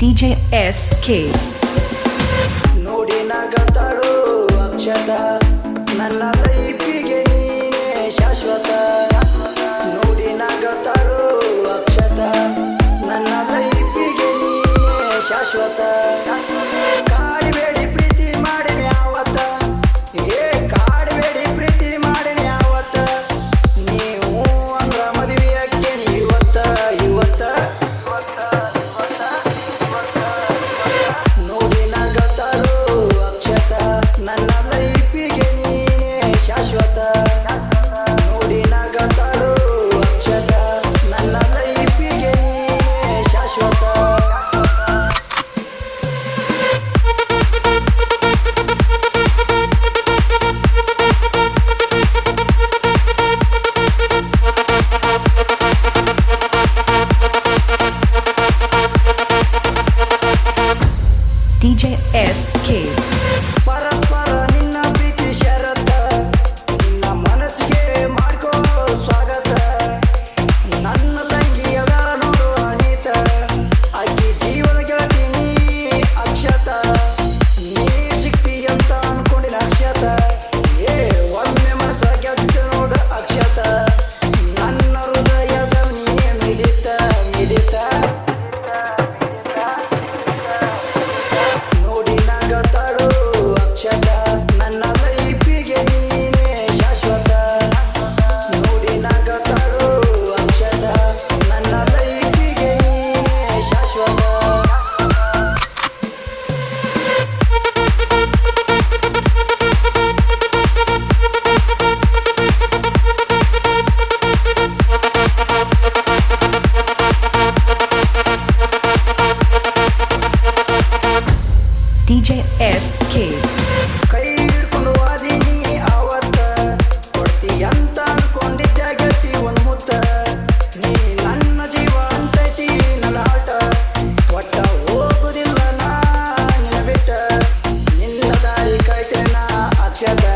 DJ SK. ನೋಡಿ ನಗತಾಳು ಅಕ್ಷತ ನನ್ನ ಲೈಫಿಗೆ DJ SK. D J S. K ಹಿಡ್ಕೊಂಡು ನೀ ಆವತ್ತ. ಕೊಡ್ತಿ ಅಂತ ಅನ್ಕೊಂಡಿದ್ದೆ ಗೆಳತಿ ಒಂದು ಮುತ್ತ. ನೀ ನನ್ನ ಜೀವ ಅಂತೈತಿ, ನನ್ನ ಆಟ. ಒಟ್ಟ ಹೋಗುದಿಲ್ಲ ನಾ, ನಿನ್ನ ಬಿಟ್ಟ. ನಿನ್ನ ದಾರಿ ಕಾಯ್ತೇನೆ ನಾ ಅಕ್ಷದ